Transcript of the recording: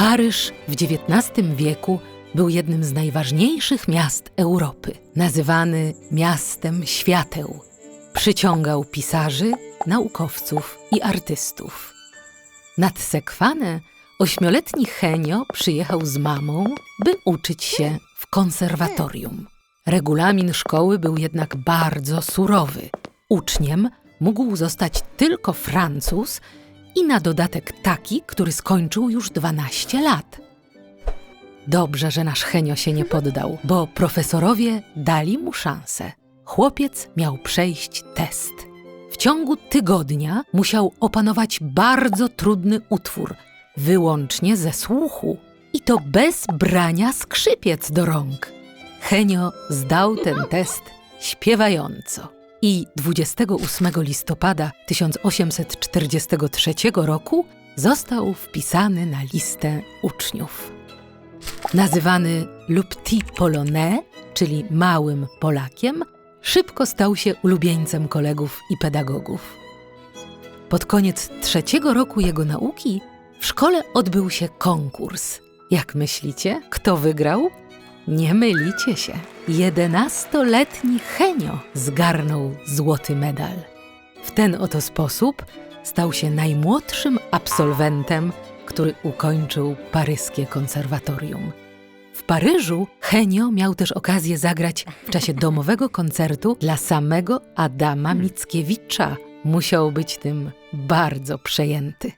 Paryż w XIX wieku był jednym z najważniejszych miast Europy, nazywany miastem świateł. Przyciągał pisarzy, naukowców i artystów. Nad Sekwanę ośmioletni Henio przyjechał z mamą, by uczyć się w konserwatorium. Regulamin szkoły był jednak bardzo surowy. Uczniem mógł zostać tylko Francuz i na dodatek taki, który skończył już 12 lat. Dobrze, że nasz Henio się nie poddał, bo profesorowie dali mu szansę. Chłopiec miał przejść test. W ciągu tygodnia musiał opanować bardzo trudny utwór, wyłącznie ze słuchu, i to bez brania skrzypiec do rąk. Henio zdał ten test śpiewająco. I 28 listopada 1843 roku został wpisany na listę uczniów. Nazywany Le Petit Polonais, czyli małym Polakiem, szybko stał się ulubieńcem kolegów i pedagogów. Pod koniec trzeciego roku jego nauki w szkole odbył się konkurs. Jak myślicie, kto wygrał? Nie mylicie się. Jedenastoletni Henio zgarnął złoty medal. W ten oto sposób stał się najmłodszym absolwentem, który ukończył paryskie konserwatorium. W Paryżu Henio miał też okazję zagrać w czasie domowego koncertu dla samego Adama Mickiewicza. Musiał być tym bardzo przejęty.